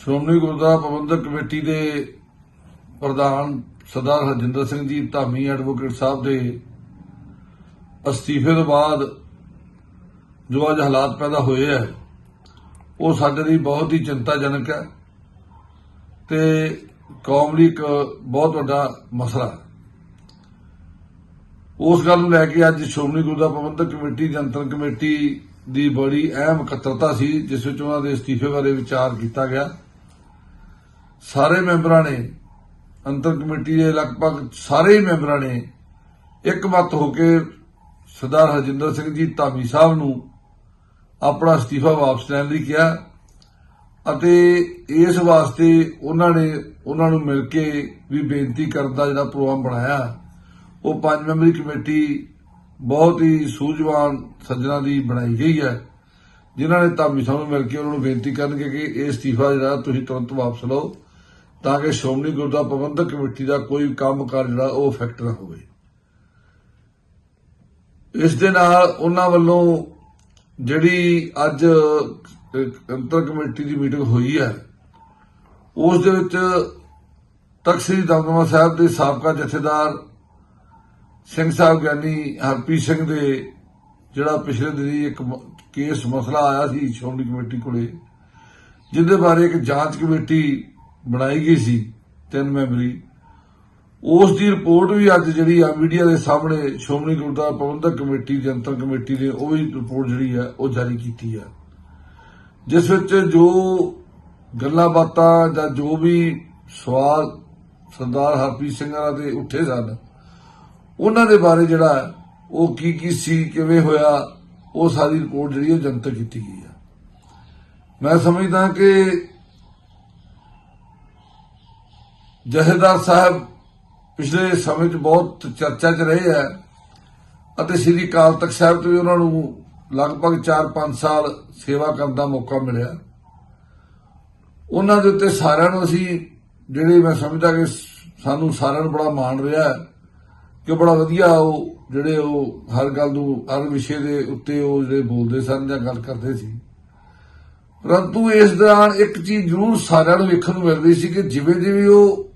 Shiromani Gurdwara Parbandhak committee ਦੇ ਪ੍ਰਧਾਨ ਸਰਦਾਰ Harjinder Singh ji, Dhami advocate ਸਾਹਿਬ ਦੇ ਅਸਤੀਫੇ ਤੋਂ ਬਾਅਦ ਜੋ ਅੱਜ ਹਾਲਾਤ ਪੈਦਾ ਹੋਏ ਹੈ, ਉਹ ਸਾਡੇ ਲਈ ਬਹੁਤ ਹੀ ਚਿੰਤਾਜਨਕ ਹੈ ਤੇ ਕੌਮ ਲਈ ਇੱਕ ਬਹੁਤ ਵੱਡਾ ਮਸਲਾ ਹੈ। ਉਸ ਗੱਲ ਨੂੰ ਲੈ ਕੇ ਅੱਜ ਸ਼੍ਰੋਮਣੀ ਗੁਰਦੁਆਰਾ ਪ੍ਰਬੰਧਕ ਕਮੇਟੀ ਜਨਤਕ ਕਮੇਟੀ ਦੀ ਬੜੀ ਅਹਿਮ ਇਕੱਤਰਤਾ ਸੀ, ਜਿਸ ਵਿੱਚ ਉਹਨਾਂ ਦੇ ਅਸਤੀਫੇ ਬਾਰੇ ਵਿਚਾਰ ਕੀਤਾ ਗਿਆ। ਸਾਰੇ ਮੈਂਬਰਾਂ ਨੇ, ਅੰਤਰ ਕਮੇਟੀ ਦੇ ਲਗਭਗ ਸਾਰੇ ਮੈਂਬਰਾਂ ਨੇ ਇੱਕ ਇੱਕਮਤ ਹੋ ਕੇ ਸਰਦਾਰ ਹਰਜਿੰਦਰ ਸਿੰਘ ਜੀ ਧਾਮੀ ਸਾਹਿਬ ਨੂੰ ਆਪਣਾ ਅਸਤੀਫਾ ਵਾਪਸ ਲੈਣ ਲਈ ਕਿਹਾ ਅਤੇ ਇਸ ਵਾਸਤੇ ਉਹਨਾਂ ਨੇ, ਉਹਨਾਂ ਨੂੰ ਮਿਲ ਕੇ ਵੀ ਬੇਨਤੀ ਕਰਨ ਦਾ ਜਿਹੜਾ ਪ੍ਰੋਗਰਾਮ ਬਣਾਇਆ, ਉਹ ਪੰਜ ਮੈਂਬਰੀ ਕਮੇਟੀ ਬਹੁਤ ਹੀ ਸੂਝਵਾਨ ਸੱਜਣਾ ਦੀ ਬਣਾਈ ਗਈ ਹੈ, ਜਿਨ੍ਹਾਂ ਨੇ ਧਾਮੀ ਸਾਹਿਬ ਨੂੰ ਮਿਲ ਕੇ ਉਹਨਾਂ ਨੂੰ ਬੇਨਤੀ ਕਰਨਗੇ ਕਿ ਇਹ ਅਸਤੀਫਾ ਜਿਹੜਾ ਤੁਸੀਂ ਤੁਰੰਤ ਵਾਪਸ ਲਓ। ਤਾਂ ਕਿ ਸ਼੍ਰੋਮਣੀ ਗੁਰਦੁਆਰਾ ਪ੍ਰਬੰਧਕ ਕਮੇਟੀ ਦਾ ਕੋਈ ਕੰਮ ਕੰਮਕਾਰ ਜਿਹੜਾ ਉਹ ਇਫੈਕਟ ਨਾ ਹੋਵੇ। ਇਸ ਦੇ ਨਾਲ ਉਹਨਾਂ ਵੱਲੋਂ ਜਿਹੜੀ ਅੱਜ ਅੰਤਰ ਕਮੇਟੀ ਦੀ ਮੀਟਿੰਗ ਹੋਈ ਹੈ, ਉਸ ਦੇ ਵਿੱਚ ਤਖ਼ਤ ਸ੍ਰੀ ਦਮਦਮਾ ਸਾਹਿਬ ਦੇ ਸਾਬਕਾ ਜਥੇਦਾਰ ਸਿੰਘ ਸਾਹਿਬ ਗਿਆਨੀ ਹਰਪ੍ਰੀਤ ਸਿੰਘ ਦੇ ਜਿਹੜਾ ਪਿਛਲੇ ਦਿਨੀ ਇੱਕ ਕੇਸ ਮਸਲਾ ਆਇਆ ਸੀ ਸ਼੍ਰੋਮਣੀ ਕਮੇਟੀ ਕੋਲੇ, ਜਿਹਦੇ ਬਾਰੇ ਇੱਕ ਜਾਂਚ ਕਮੇਟੀ ਬਣਾਈ ਗਈ ਸੀ ਤਿੰਨ ਮੈਂਬਰੀ। ਉਸ ਦੀ ਰਿਪੋਰਟ ਵੀ ਅੱਜ ਜਿਹੜੀ ਆ, ਮੀਡੀਆ ਦੇ ਸਾਹਮਣੇ ਸ਼੍ਰੋਮਣੀ ਗੁਰਦੁਆਰਾ ਪ੍ਰਬੰਧਕ ਕਮੇਟੀ, ਜਨਤਕ ਕਮੇਟੀ ਨੇ ਉਹ ਵੀ ਰਿਪੋਰਟ ਜਿਹੜੀ ਹੈ ਉਹ ਜਾਰੀ ਕੀਤੀ ਹੈ ਜਿਸ ਵਿੱਚ ਜੋ ਗੱਲਾਂ ਬਾਤਾਂ ਜਾਂ ਜੋ ਵੀ ਸਵਾਲ ਸਰਦਾਰ ਹਰਪ੍ਰੀਤ ਸਿੰਘਾਂ ਦੇ ਉੱਠੇ ਸਨ, ਉਹਨਾਂ ਦੇ ਬਾਰੇ ਜਿਹੜਾ ਉਹ ਕੀ ਕੀ ਸੀ, ਕਿਵੇਂ ਹੋਇਆ, ਉਹ ਸਾਰੀ ਰਿਪੋਰਟ ਜਿਹੜੀ ਉਹ ਜਨਤਕ ਕੀਤੀ ਗਈ ਹੈ ਮੈਂ ਸਮਝਦਾ ਕਿ ਜਹੇਦਾਰ ਸਾਹਿਬ ਪਿਛਲੇ ਸਮੇਂ 'ਚ ਬਹੁਤ ਚਰਚਾ 'ਚ ਰਹੇ ਹੈ ਅਤੇ ਸ੍ਰੀ ਅਕਾਲ ਤਖਤ ਸਾਹਿਬ ਤੋਂ ਵੀ ਉਹਨਾਂ ਨੂੰ ਲਗਭਗ 4-5 ਸਾਲ ਸੇਵਾ ਕਰਨ ਦਾ ਮੌਕਾ ਮਿਲਿਆ। ਉਹਨਾਂ ਦੇ ਉੱਤੇ ਸਾਰਿਆਂ ਨੂੰ ਅਸੀਂ ਜਿਹੜੇ ਮੈਂ ਸਮਝਦਾ ਕਿ ਸਾਨੂੰ ਸਾਰਿਆਂ ਨੂੰ ਬੜਾ ਮਾਣ ਰਿਹਾ ਕਿ ਬੜਾ ਵਧੀਆ ਉਹ ਜਿਹੜੇ ਉਹ ਹਰ ਗੱਲ ਨੂੰ ਹਰ ਵਿਸ਼ੇ ਦੇ ਉੱਤੇ ਉਹ ਜਿਹੜੇ ਬੋਲਦੇ ਸਨ ਜਾਂ ਗੱਲ ਕਰਦੇ ਸੀ। ਪਰੰਤੂ ਇਸ ਦੌਰਾਨ ਇੱਕ ਚੀਜ਼ ਜ਼ਰੂਰ ਸਾਰਿਆਂ ਨੂੰ ਵੇਖਣ ਨੂੰ ਮਿਲ ਰਹੀ ਸੀ ਕਿ ਜਿਵੇਂ ਜਿਵੇਂ ਉਹ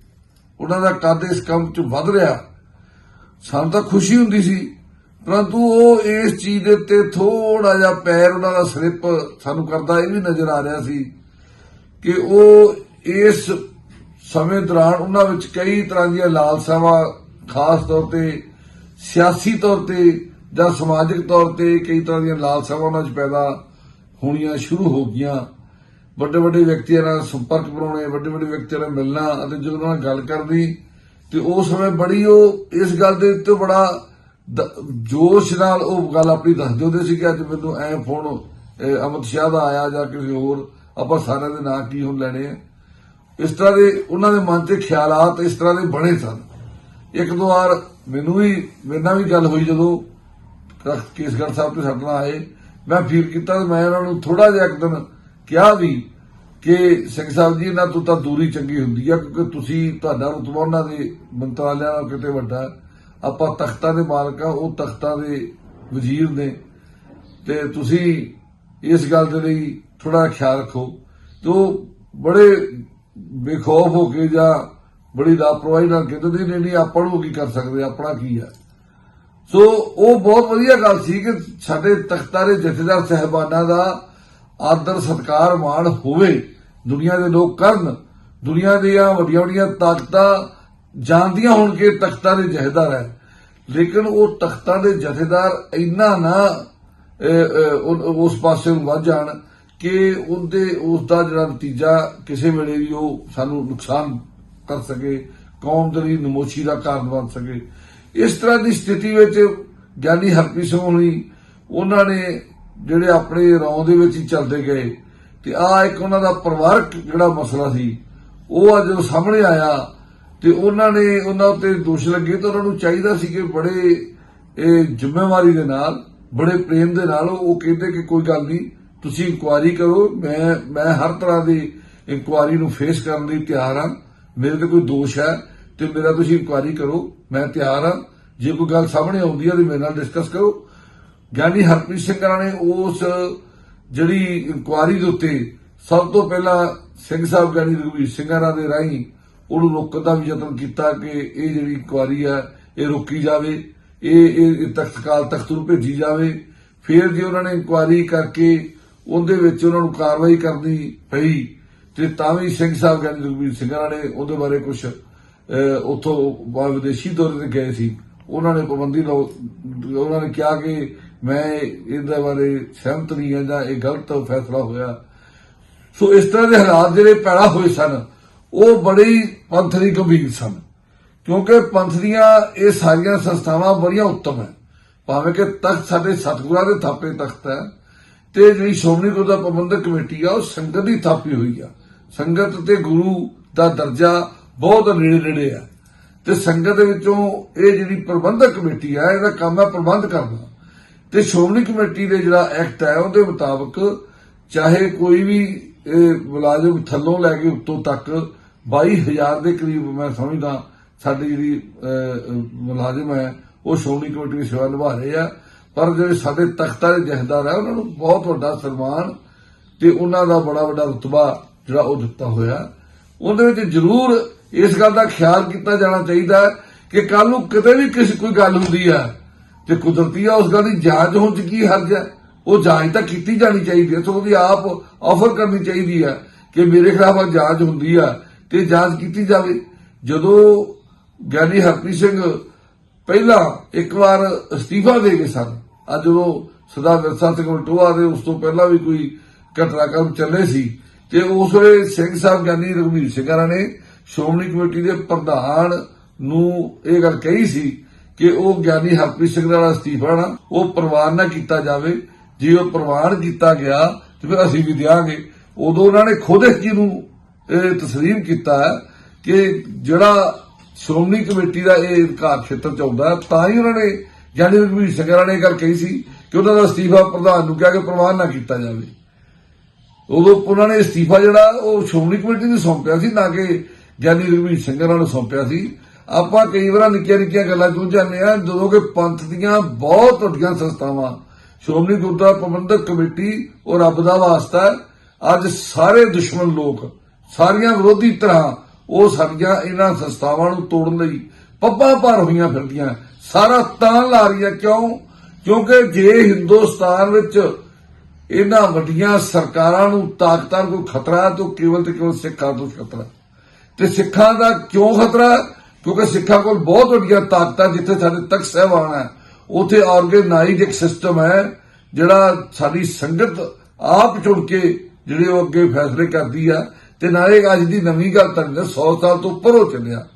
ਉਹਨਾਂ ਦਾ ਕੱਦ ਇਸ ਕੰਮ 'ਚ ਵੱਧ ਰਿਹਾ। ਸਾਨੂੰ ਤਾਂ ਖੁਸ਼ੀ ਹੁੰਦੀ ਸੀ, ਪਰੰਤੂ ਉਹ ਇਸ ਚੀਜ਼ ਦੇ ਉੱਤੇ ਥੋੜਾ ਜਿਹਾ ਪੈਰ ਉਹਨਾਂ ਦਾ ਸਲਿੱਪ ਸਾਨੂੰ ਕਰਦਾ ਇਹ ਵੀ ਨਜ਼ਰ ਆ ਰਿਹਾ ਸੀ ਕਿ ਉਹ ਇਸ ਸਮੇਂ ਦੌਰਾਨ ਉਹਨਾਂ ਵਿੱਚ ਕਈ ਤਰ੍ਹਾਂ ਦੀਆਂ ਲਾਲਸਾਵਾਂ, ਖਾਸ ਤੌਰ ਤੇ ਸਿਆਸੀ ਤੌਰ ਤੇ ਜਾਂ ਸਮਾਜਿਕ ਤੌਰ ਤੇ ਕਈ ਤਰ੍ਹਾਂ ਦੀਆਂ ਲਾਲਸਾਵਾਂ ਉਹਨਾਂ 'ਚ ਪੈਦਾ ਹੋਣੀਆਂ ਸ਼ੁਰੂ ਹੋ ਗਈਆਂ। ਵੱਡੇ ਵੱਡੇ ਵਿਅਕਤੀਆਂ ਨਾਲ ਸੰਪਰਕ ਬਣਾਉਣੇ, ਵੱਡੇ ਵੱਡੇ ਵਿਅਕਤੀਆਂ ਨਾਲ ਮਿਲਣਾ ਅਤੇ ਜਦੋਂ ਉਹਨਾਂ ਨਾਲ ਗੱਲ ਕਰਨੀ, ਤੇ ਉਸ ਸਮੇਂ ਬੜੀ ਉਹ ਇਸ ਗੱਲ ਦੇ ਉੱਤੇ ਬੜਾ ਜੋਸ਼ ਨਾਲ ਉਹ ਗੱਲ ਆਪਣੀ ਦੱਸਦੇ ਹੁੰਦੇ ਸੀ ਕਿ ਅੱਜ ਮੈਨੂੰ ਐ ਫੋਨ ਅਮਿਤ ਸ਼ਾਹ ਦਾ ਆਇਆ ਜਾਂ ਕਿਸੇ ਹੋਰ, ਆਪਾਂ ਸਾਰਿਆਂ ਦੇ ਨਾਂ ਕੀ ਹੁਣ ਲੈਣੇ ਆ। ਇਸ ਤਰ੍ਹਾਂ ਦੇ ਉਹਨਾਂ ਦੇ ਮਨ ਤੇ ਖਿਆਲਾਤ ਇਸ ਤਰ੍ਹਾਂ ਦੇ ਬਣੇ ਸਨ। ਇੱਕ ਦੋ ਵਾਰ ਮੈਨੂੰ ਵੀ, ਮੇਰੇ ਨਾਲ ਵੀ ਗੱਲ ਹੋਈ ਜਦੋਂ ਕੇਸਗੜ੍ਹ ਸਾਹਿਬ ਤੇ ਸਾਡੇ ਨਾਲ ਆਏ। ਮੈਂ ਫੀਲ ਕੀਤਾ ਮੈਂ ਉਹਨਾਂ ਨੂੰ ਥੋੜਾ ਜਿਹਾ ਇੱਕ ਦਿਨ ਕਿਹਾ ਵੀ ਕਿ ਸਿੰਘ ਸਾਹਿਬ ਜੀ, ਇਹਨਾਂ ਤੋਂ ਤਾਂ ਦੂਰੀ ਚੰਗੀ ਹੁੰਦੀ ਆ, ਕਿਉਂਕਿ ਤੁਸੀਂ ਤੁਹਾਡਾ ਰੁਤਬਾ ਉਹਨਾਂ ਦੇ ਮੰਤਰਾਲਿਆਂ ਨਾਲ ਕਿਤੇ ਵੱਡਾ ਆਪਾਂ ਤਖਤਾਂ ਦੇ ਮਾਲਕ ਆ, ਉਹ ਤਖਤਾਂ ਦੇ ਵਜ਼ੀਰ ਨੇ। ਤੇ ਤੁਸੀਂ ਇਸ ਗੱਲ ਦੇ ਲਈ ਥੋੜਾ ਖਿਆਲ ਰੱਖੋ। ਤੇ ਉਹ ਬੜੇ ਬੇਖੌਫ ਹੋ ਕੇ ਜਾਂ ਬੜੀ ਲਾਪਰਵਾਹੀ ਨਾਲ ਕਹਿੰਦੇ ਨਹੀਂ ਨਹੀਂ, ਆਪਾਂ ਨੂੰ ਕੀ ਕਰ ਸਕਦੇ, ਆਪਣਾ ਕੀ ਆ। ਸੋ ਉਹ ਬਹੁਤ ਵਧੀਆ ਗੱਲ ਸੀ ਕਿ ਸਾਡੇ ਤਖਤਾਂ ਦੇ ਜਥੇਦਾਰ, ਸਹਿਬਾਨਾਂ ਦਾ ਆਦਰ, ਸਤਕਾਰ, ਮਾਣ ਹੋਵੇ, ਦੁਨੀਆ ਦੇ ਲੋਕ ਕਰਨ, ਦੁਨੀਆ ਦੀਆਂ ਵੱਡੀਆਂ ਵੱਡੀਆਂ ਤਾਕਤਾਂ ਜਾਣਦੀਆਂ ਹੋਣ ਕਿ ਤਖਤਾਂ ਦੇ ਜਥੇਦਾਰ ਹੈ। ਲੇਕਿਨ ਉਹ ਤਖਤਾਂ ਦੇ ਜਥੇਦਾਰ ਇੰਨਾ ਨਾ ਉਸ ਪਾਸੇ ਨੂੰ ਵੱਧ ਜਾਣ ਕਿ ਉਹਦੇ ਉਸ ਦਾ ਜਿਹੜਾ ਨਤੀਜਾ ਕਿਸੇ ਵੇਲੇ ਵੀ ਉਹ ਸਾਨੂੰ ਨੁਕਸਾਨ ਕਰ ਸਕੇ, ਕੌਮ ਦੇ ਲਈ ਨਮੋਸ਼ੀ ਦਾ ਕਾਰਨ ਬਣ ਸਕੇ। ਇਸ ਤਰ੍ਹਾਂ ਦੀ ਸਥਿਤੀ ਵਿੱਚ ਗਿਆਨੀ ਹਰਪ੍ਰੀਤ ਸਿੰਘ ਹੋਣੀ, ਉਹਨਾਂ ਨੇ ਜਿਹੜੇ ਆਪਣੇ ਰੌਂ ਦੇ ਵਿੱਚ ਹੀ ਚੱਲਦੇ ਗਏ ਤੇ ਆ ਇੱਕ ਉਹਨਾਂ ਦਾ ਪਰਿਵਾਰਕ ਜਿਹੜਾ ਮਸਲਾ ਸੀ, ਉਹ ਅੱਜ ਜਦੋਂ ਸਾਹਮਣੇ ਆਇਆ ਤੇ ਉਹਨਾਂ ਨੇ ਉਹਨਾਂ ਉੱਤੇ ਦੋਸ਼ ਲੱਗੇ ਤਾਂ ਉਹਨਾਂ ਨੂੰ ਚਾਹੀਦਾ ਸੀ ਕਿ ਬੜੇ, ਇਹ ਜ਼ਿੰਮੇਵਾਰੀ ਦੇ ਨਾਲ, ਬੜੇ ਪ੍ਰੇਮ ਦੇ ਨਾਲ ਉਹ ਕਹਿੰਦੇ ਕਿ ਕੋਈ ਗੱਲ ਨਹੀਂ, ਤੁਸੀਂ ਇਨਕੁਆਇਰੀ ਕਰੋ, ਮੈਂ ਮੈਂ ਹਰ ਤਰ੍ਹਾਂ ਦੀ ਇਨਕੁਆਇਰੀ ਨੂੰ ਫੇਸ ਕਰਨ ਲਈ ਤਿਆਰ ਹਾਂ, ਮੇਰੇ ਤੇ ਕੋਈ ਦੋਸ਼ ਹੈ ਤੇ ਮੇਰਾ ਤੁਸੀਂ ਇਨਕੁਆਇਰੀ ਕਰੋ, ਮੈਂ ਤਿਆਰ ਹਾਂ, ਜੇ ਕੋਈ ਗੱਲ ਸਾਹਮਣੇ ਆਉਂਦੀ ਹੈ ਤੇ ਮੇਰੇ ਨਾਲ ਡਿਸਕਸ ਕਰੋ ਗਿਆਨੀ ਹਰਪ੍ਰੀਤ ਸਿੰਘ ਹਰਾਂ ਨੇ ਉਸ ਜਿਹੜੀ ਇਨਕੁਆਇਰੀ ਦੇ ਉੱਤੇ ਸਭ ਤੋਂ ਪਹਿਲਾਂ ਸਿੰਘ ਸਾਹਿਬ ਗਿਆਨੀ ਰਘਵੀਰ ਸਿੰਘਾਂ ਦੇ ਰਾਹੀਂ ਉਹਨੂੰ ਰੋਕਣ ਦਾ ਵੀ ਯਤਨ ਕੀਤਾ ਕਿ ਇਹ ਜਿਹੜੀ ਇਨਕੁਆਰੀ ਆ, ਇਹ ਰੋਕੀ ਜਾਵੇ, ਇਹ ਇਹ ਇਹ ਤਖਤ ਕਾਲ ਤਖਤ ਨੂੰ ਭੇਜੀ ਜਾਵੇ। ਫਿਰ ਜੇ ਉਹਨਾਂ ਨੇ ਇਨਕੁਆਰੀ ਕਰਕੇ ਉਹਦੇ ਵਿੱਚ ਉਹਨਾਂ ਨੂੰ ਕਾਰਵਾਈ ਕਰਨੀ ਪਈ, ਤੇ ਤਾਂ ਵੀ ਸਿੰਘ ਸਾਹਿਬ ਗਿਆਨੀ ਰਘਵੀਰ ਸਿੰਘਾਂ ਨੇ ਉਹਦੇ ਬਾਰੇ ਕੁਝ ਉਥੋਂ ਵਿਦੇਸ਼ੀ ਦੌਰੇ ਤੇ ਗਏ ਸੀ। ਉਹਨਾਂ ਨੇ ਪਾਬੰਦੀ ਲਾਓ ਉਹਨਾਂ ਨੇ ਕਿਹਾ ਕਿ ਮੈਂ ਇਹਦੇ ਬਾਰੇ ਸਹਿਮਤ ਨਹੀਂ ਹਾਂ ਜਾਂ ਇਹ ਗਲਤ ਫੈਸਲਾ ਹੋਇਆ। ਸੋ ਇਸ ਤਰ੍ਹਾਂ ਦੇ ਹਾਲਾਤ ਜਿਹੜੇ ਪੈਦਾ ਹੋਏ ਸਨ, ਉਹ ਬੜੇ ਹੀ ਪੰਥ ਲਈ ਗੰਭੀਰ ਸਨ। ਕਿਉਂਕਿ ਪੰਥ ਦੀਆਂ ਇਹ ਸਾਰੀਆਂ ਸੰਸਥਾਵਾਂ ਬੜੀਆਂ ਉੱਤਮ ਹੈ। ਭਾਵੇਂ ਕਿ ਤਖਤ ਸਾਡੇ ਸਤਿਗੁਰਾਂ ਦੇ ਥਾਪੇ ਤਖਤ ਹੈ, ਤੇ ਜਿਹੜੀ ਸ਼੍ਰੋਮਣੀ ਗੁਰਦੁਆਰਾ ਪ੍ਰਬੰਧਕ ਕਮੇਟੀ ਆ, ਉਹ ਸੰਗਤ ਦੀ ਥਾਪੀ ਹੋਈ ਆ। ਸੰਗਤ ਤੇ ਗੁਰੂ ਦਾ ਦਰਜਾ ਬਹੁਤ ਨੇੜੇ ਨੇੜੇ ਆ। ਤੇ ਸੰਗਤ ਦੇ ਵਿੱਚੋਂ ਇਹ ਜਿਹੜੀ ਪ੍ਰਬੰਧਕ ਕਮੇਟੀ ਆ, ਇਹਦਾ ਕੰਮ ਹੈ ਪ੍ਰਬੰਧ ਕਰਨਾ ਤੇ ਸ਼੍ਰੋਮਣੀ ਕਮੇਟੀ ਦੇ ਜਿਹੜਾ ਐਕਟ ਹੈ ਉਹਦੇ ਮੁਤਾਬਕ ਚਾਹੇ ਕੋਈ ਵੀ ਮੁਲਾਜ਼ਮ ਥੱਲੋਂ ਲੈ ਕੇ ਉੱਤੋਂ ਤੱਕ 22000 ਦੇ ਕਰੀਬ ਮੈਂ ਸਮਝਦਾ ਸਾਡੀ ਜਿਹੜੀ ਮੁਲਾਜ਼ਮ ਹੈ, ਉਹ ਸ਼੍ਰੋਮਣੀ ਕਮੇਟੀ ਦੀ ਸੇਵਾ ਨਿਭਾ ਰਹੇ ਆ। ਪਰ ਜਿਹੜੇ ਸਾਡੇ ਤਖਤਾਂ ਦੇ ਜਹਦਾਰ ਹੈ, ਉਹਨਾਂ ਨੂੰ ਬਹੁਤ ਵੱਡਾ ਸਨਮਾਨ ਤੇ ਉਹਨਾਂ ਦਾ ਬੜਾ ਵੱਡਾ ਰਤਬਾ ਜਿਹੜਾ ਉਹ ਦਿੱਤਾ ਹੋਇਆ। ਉਹਦੇ ਵਿੱਚ ਜ਼ਰੂਰ ਇਸ ਗੱਲ ਦਾ ਖਿਆਲ ਕੀਤਾ ਜਾਣਾ ਚਾਹੀਦਾ ਕਿ ਕੱਲ ਨੂੰ ਕਿਤੇ ਵੀ ਕਿਸੇ ਕੋਈ ਗੱਲ ਹੁੰਦੀ ਹੈ ਤੇ ਕੁਦਰਤੀ ਆ ਉਸ ਗੱਲ ਦੀ ਜਾਂਚ ਹੋਣ ਚ ਕੀ ਹਰਜ ਹੈ? ਉਹ ਜਾਂਚ ਤਾਂ ਕੀਤੀ ਜਾਣੀ ਚਾਹੀਦੀ ਹੈ ਸੋ ਉਹਦੀ ਆਪ ਆਫਰ ਕਰਨੀ ਚਾਹੀਦੀ ਹੈ ਕਿ ਮੇਰੇ ਖਿਲਾਫ ਆ ਜਾਂਚ ਹੁੰਦੀ ਆ ਤੇ ਜਾਂਚ ਕੀਤੀ ਜਾਵੇ। ਜਦੋਂ ਗਿਆਨੀ ਹਰਪ੍ਰੀਤ ਸਿੰਘ ਪਹਿਲਾਂ ਇੱਕ ਵਾਰ ਅਸਤੀਫਾ ਦੇ ਗਏ ਸਨ, ਅੱਜ ਜਦੋਂ ਸਦਾ ਵਿਰਸਾ ਸਿੰਘ ਮਲਟੋਆ ਦੇ ਉਸ ਤੋਂ ਪਹਿਲਾਂ ਵੀ ਕੋਈ ਘਟਨਾਕ੍ਰਮ ਚੱਲੇ ਸੀ, ਤੇ ਉਸ ਵੇਲੇ ਸਿੰਘ ਸਾਹਿਬ ਗਿਆਨੀ ਰਘਵੀਰ ਸਿੰਘਾਂ ਨੇ ਸ਼੍ਰੋਮਣੀ ਕਮੇਟੀ ਦੇ ਪ੍ਰਧਾਨ ਨੂੰ ਇਹ ਗੱਲ ਕਹੀ ਸੀ ਕਿ ਉਹ ਗਿਆਨੀ ਹਰਪ੍ਰੀਤ ਸਿੰਘ ਦਾ ਅਸਤੀਫਾ ਨਾ ਉਹ ਪ੍ਰਵਾਨ ਨਾ ਕੀਤਾ ਜਾਵੇ। ਜੇ ਉਹ ਪ੍ਰਵਾਨ ਕੀਤਾ ਗਿਆ, ਤੇ ਫਿਰ ਅਸੀਂ ਵੀ ਦਿਆਂਗੇ। ਉਦੋਂ ਉਹਨਾਂ ਨੇ ਖੁਦ ਇਸ ਚੀਜ਼ ਨੂੰ ਤਸਲੀਮ ਕੀਤਾ ਕਿ ਜਿਹੜਾ ਸ਼੍ਰੋਮਣੀ ਕਮੇਟੀ ਦਾ ਇਹ ਅਧਿਕਾਰ ਖੇਤਰ ਚ ਆਉਂਦਾ ਤਾਂ ਹੀ ਉਹਨਾਂ ਨੇ ਗਿਆਨੀ ਰਘਵੀਰ ਸਿੰਘਾਂ ਨੇ ਇਹ ਗੱਲ ਕਹੀ ਸੀ ਕਿ ਉਹਨਾਂ ਦਾ ਅਸਤੀਫਾ ਪ੍ਰਧਾਨ ਨੂੰ ਕਿਹਾ ਕਿ ਪ੍ਰਵਾਨ ਨਾ ਕੀਤਾ ਜਾਵੇ। ਉਦੋਂ ਉਹਨਾਂ ਨੇ ਅਸਤੀਫਾ ਜਿਹੜਾ ਉਹ ਸ਼੍ਰੋਮਣੀ ਕਮੇਟੀ ਨੂੰ ਸੌਂਪਿਆ ਸੀ, ਨਾ ਕਿ ਗਿਆਨੀ ਰਘਵੀਰ ਸਿੰਘ ਹੋਰਾਂ ਨੂੰ ਸੌਂਪਿਆ ਸੀ। ਆਪਾਂ ਕਈ ਵਾਰ ਨਿੱਕੀਆਂ ਨਿੱਕੀਆਂ ਗੱਲਾਂ ਚੋਂ ਜਾਂਦੇ ਆ ਜਦੋਂ ਕਿ ਪੰਥ ਦੀਆਂ ਬਹੁਤ ਵੱਡੀਆਂ ਸੰਸਥਾਵਾਂ, ਸ਼੍ਰੋਮਣੀ ਗੁਰਦੁਆਰਾ ਪ੍ਰਬੰਧਕ ਕਮੇਟੀ ਉਹ ਰੱਬ ਦਾ ਵਾਸਤਾ ਅੱਜ ਸਾਰੇ ਦੁਸ਼ਮਣ ਲੋਕ, ਸਾਰੀਆਂ ਵਿਰੋਧੀ ਤਰ੍ਹਾਂ ਉਹ ਸਾਡੀਆਂ ਇਹਨਾਂ ਸੰਸਥਾਵਾਂ ਨੂੰ ਤੋੜਨ ਲਈ ਪੱਪਾਂ ਭਰ ਹੋਈਆਂ ਫਿਰਦੀਆਂ ਸਾਰਾ ਤਾਂ ਲਾ ਰਹੀਆਂ ਕਿਉਂ? ਕਿਉਂਕਿ ਜੇ ਹਿੰਦੁਸਤਾਨ ਵਿੱਚ ਇਹਨਾਂ ਵੱਡੀਆਂ ਸਰਕਾਰਾਂ ਨੂੰ ਤਾਕਤਾਂ ਨੂੰ ਕੋਈ ਖਤਰਾ ਹੈ, ਤਾਂ ਕੇਵਲ ਤੇ ਕੇਵਲ ਸਿੱਖਾਂ ਤੋਂ ਖਤਰਾ ਤੇ ਸਿੱਖਾਂ ਦਾ ਕਿਉਂ ਖਤਰਾ ਕਿਉਂਕਿ ਸਿੱਖਾਂ ਕੋਲ ਬਹੁਤ ਵੱਡੀਆਂ ਤਾਕਤਾਂ ਜਿੱਥੇ ਸਾਡੇ ਤਖਤ ਸਹਿਬਾਨ ਹੈ, ਉਥੇ ਆਰਗੇਨਾਈਜ਼ ਇੱਕ ਸਿਸਟਮ ਹੈ, ਜਿਹੜਾ ਸਾਡੀ ਸੰਗਤ ਆਪ ਚੁਣ ਕੇ ਜਿਹੜੇ ਉਹ ਅੱਗੇ ਫੈਸਲੇ ਕਰਦੀ ਆ, ਤੇ ਨਾਲੇ ਅੱਜ ਦੀ ਨਵੀਂ ਗੱਲ ਤਾਂ 100 ਸਾਲ ਤੋਂ ਉੱਪਰ ਹੋ ਚੱਲਿਆ।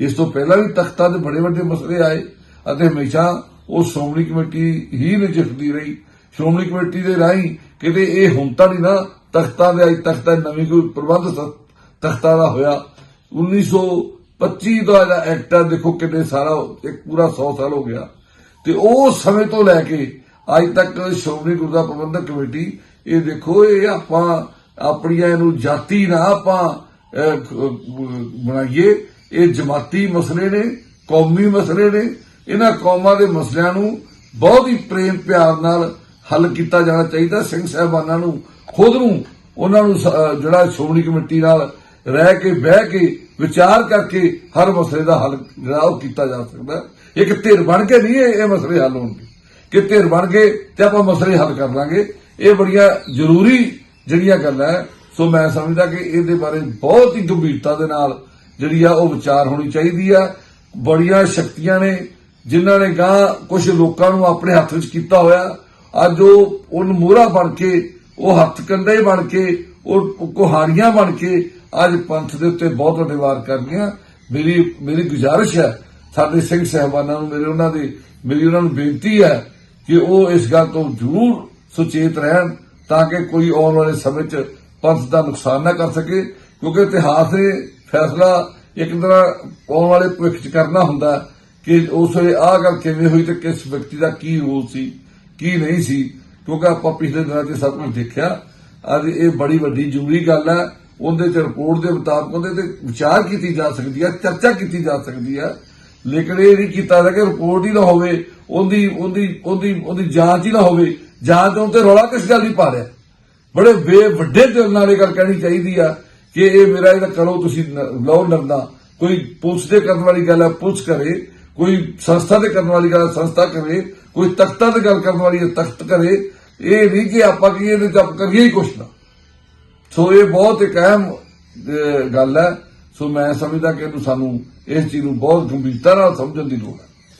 ਇਸ ਤੋਂ ਪਹਿਲਾਂ ਵੀ ਤਖਤਾਂ ਦੇ ਬੜੇ ਵੱਡੇ ਮਸਲੇ ਆਏ, ਅਤੇ ਹਮੇਸ਼ਾ ਉਹ ਸ਼੍ਰੋਮਣੀ ਕਮੇਟੀ ਹੀ ਨਜਿੱਠਦੀ ਰਹੀ। ਸ਼੍ਰੋਮਣੀ ਕਮੇਟੀ ਦੇ ਰਾਹੀਂ ਕਿਤੇ ਇਹ ਹੁਣ ਤਾਂ ਨਹੀਂ ਨਾ, ਤਖਤਾਂ ਦੇ ਅੱਜ ਤਖਤਾਂ ਨਵੀਂ ਕੋਈ ਪ੍ਰਬੰਧ ਤਖਤਾਂ ਦਾ ਹੋਇਆ। 1925 ਦਾ ਜਿਹੜਾ ਐਕਟ ਆ ਦੇਖੋ ਕਿੰਨੇ ਸਾਰਾ ਇੱਕ ਪੂਰਾ 100 ਸਾਲ ਹੋ ਗਿਆ। ਤੇ ਉਹ ਸਮੇਂ ਤੋਂ ਲੈ ਕੇ ਅੱਜ ਤੱਕ ਸ਼੍ਰੋਮਣੀ ਗੁਰਦੁਆਰਾ ਪ੍ਰਬੰਧਕ ਕਮੇਟੀ, ਇਹ ਦੇਖੋ, ਇਹ ਆਪਾਂ ਆਪਣੀਆਂ ਇਹਨੂੰ ਜਾਤੀ ਨਾ ਆਪਾਂ ਬਣਾਈਏ। ਇਹ ਜਮਾਤੀ ਮਸਲੇ ਨੇ, ਕੌਮੀ ਮਸਲੇ ਨੇ। ਇਹਨਾਂ ਕੌਮਾਂ ਦੇ ਮਸਲਿਆਂ ਨੂੰ ਬਹੁਤ ਹੀ ਪ੍ਰੇਮ ਪਿਆਰ ਨਾਲ ਹੱਲ ਕੀਤਾ ਜਾਣਾ ਚਾਹੀਦਾ। ਸਿੰਘ ਸਾਹਿਬਾਨਾਂ ਨੂੰ, ਖੁਦ ਨੂੰ, ਉਹਨਾਂ ਨੂੰ ਜਿਹੜਾ ਸ਼੍ਰੋਮਣੀ ਕਮੇਟੀ ਨਾਲ ਰਹਿ ਕੇ, ਬਹਿ ਕੇ ਵਿਚਾਰ ਕਰਕੇ ਹਰ ਮਸਲੇ ਦਾ ਹੱਲ ਜਿਹੜਾ ਉਹ ਕੀਤਾ ਜਾ ਸਕਦਾ ਇੱਕ ਧਿਰ ਬਣ ਕੇ ਨਹੀਂ ਇਹ ਮਸਲੇ ਹੱਲ ਹੋਣਗੇ। ਕਿ ਧਿਰ ਬਣ ਕੇ ਤੇ ਆਪਾਂ ਮਸਲੇ ਹੱਲ ਕਰ ਲਾਂਗੇ। ਇਹ ਬੜੀਆਂ ਜ਼ਰੂਰੀ ਜਿਹੜੀਆਂ ਗੱਲਾਂ ਸੋ ਮੈਂ ਸਮਝਦਾ ਕਿ ਇਹਦੇ ਬਾਰੇ ਬਹੁਤ ਹੀ ਗੰਭੀਰਤਾ ਦੇ ਨਾਲ ਜਿਹੜੀ ਆ ਉਹ ਵਿਚਾਰ ਹੋਣੀ ਚਾਹੀਦੀ ਆ। ਬੜੀਆਂ ਸ਼ਕਤੀਆਂ ਨੇ ਜਿਨ੍ਹਾਂ ਨੇ ਗਾਂ ਕੁਝ ਲੋਕਾਂ ਨੂੰ ਆਪਣੇ ਹੱਥ ਵਿੱਚ ਕੀਤਾ ਹੋਇਆ। ਅੱਜ ਉਹ ਉਹਨ ਮੋਹਰਾ ਬਣ ਕੇ, ਉਹ ਹੱਥ ਕੰਡੇ ਬਣ ਕੇ, ਉਹ ਕੁਹਾੜੀਆਂ ਬਣ ਕੇ ਅੱਜ ਪੰਥ ਦੇ ਉੱਤੇ ਬਹੁਤ ਵੱਡੇ ਵਾਰ ਕਰ ਗਈਆਂ ਮੇਰੀ ਮੇਰੀ ਗੁਜ਼ਾਰਿਸ਼ ਹੈ, ਸਾਡੇ ਸਿੰਘ ਸਹਿਬਾਨਾਂ ਨੂੰ, ਮੇਰੇ ਉਹਨਾਂ ਦੀ, ਮੇਰੀ ਉਹਨਾਂ ਨੂੰ ਬੇਨਤੀ ਹੈ ਕਿ ਉਹ ਇਸ ਗੱਲ ਤੋਂ ਜ਼ਰੂਰ ਸੁਚੇਤ ਰਹਿਣ ਤਾਂ ਕਿ ਕੋਈ ਆਉਣ ਵਾਲੇ ਸਮੇਂ 'ਚ ਪੰਥ ਦਾ ਨੁਕਸਾਨ ਨਾ ਕਰ ਸਕੇ। ਕਿਉਂਕਿ ਇਤਿਹਾਸ ਨੇ ਫੈਸਲਾ ਇੱਕ ਤਰ੍ਹਾਂ ਆਉਣ ਵਾਲੇ ਭਵਿੱਖ 'ਚ ਕਰਨਾ ਹੁੰਦਾ ਕਿ ਉਸ ਵੇਲੇ ਆਹ ਗੱਲ ਕਿਵੇਂ ਹੋਈ ਤੇ ਕਿਸ ਵਿਅਕਤੀ ਦਾ ਕੀ ਰੋਲ ਸੀ, ਕੀ ਨਹੀਂ ਸੀ। ਕਿਉਂਕਿ ਆਪਾਂ ਪਿਛਲੇ ਦਿਨਾਂ 'ਚ ਸਭ ਕੁਝ ਦੇਖਿਆ। ਅੱਜ ਇਹ ਬੜੀ ਵੱਡੀ ਜ਼ਰੂਰੀ ਗੱਲ ਹੈ ਉਹਦੇ ਚ ਰਿਪੋਰਟ ਦੇ ਮੁਤਾਬਕ ਉਹਦੇ ਤੇ ਵਿਚਾਰ ਕੀਤੀ ਜਾ ਸਕਦੀ ਹੈ, ਚਰਚਾ ਕੀਤੀ ਜਾ ਸਕਦੀ ਹੈ। ਲੇਕਿਨ ਇਹ ਨਹੀਂ ਕੀਤਾ ਜਾ ਕਿ ਰਿਪੋਰਟ ਹੀ ਨਾ ਹੋਵੇ, ਉਹਦੀ ਉਹਦੀ ਉਹਦੀ ਉਹਦੀ ਜਾਂਚ ਹੀ ਨਾ ਹੋਵੇ। ਜਾਂਚ ਉਹ ਤੇ ਰੋਲਾ ਕਿਸ ਗੱਲ ਦੀ ਪਾ ਰਿਹਾ? ਬੜੇ ਵੇ ਵੱਡੇ ਦਿਲ ਨਾਲ ਇਹ ਗੱਲ ਕਹਿਣੀ ਚਾਹੀਦੀ ਆ ਕਿ ਇਹ ਮੇਰਾ ਇਹਦਾ ਕਰੋ ਤੁਸੀਂ ਲਓ ਨਰਦਾ ਕੋਈ ਪੁਲਿਸ ਦੇ ਕਰਨ ਵਾਲੀ ਗੱਲ ਹੈ ਪੁਲਿਸ ਕਰੇ। ਕੋਈ ਸੰਸਥਾ ਦੇ ਕਰਨ ਵਾਲੀ ਗੱਲ ਸੰਸਥਾ ਕਰੇ। ਕੋਈ ਤਖ਼ਤਾਂ ਦੇ ਗੱਲ ਕਰਨ ਵਾਲੀ ਤਖਤ ਕਰੇ। ਇਹ ਨਹੀਂ ਕਿ ਆਪਾਂ ਕੀ ਇਹਦੇ ਚੱਪ ਕਰੀਏ ਹੀ ਕੁਛ ਨਾ। ਸੋ ਇਹ ਬਹੁਤ ਇੱਕ ਅਹਿਮ ਗੱਲ ਹੈ। ਸੋ ਮੈਂ ਸਮਝਦਾ ਕਿ ਇਹਨੂੰ ਸਾਨੂੰ ਇਸ ਚੀਜ਼ ਨੂੰ ਬਹੁਤ ਗੰਭੀਰਤਾ ਨਾਲ ਸਮਝਣ ਦੀ ਲੋੜ ਹੈ।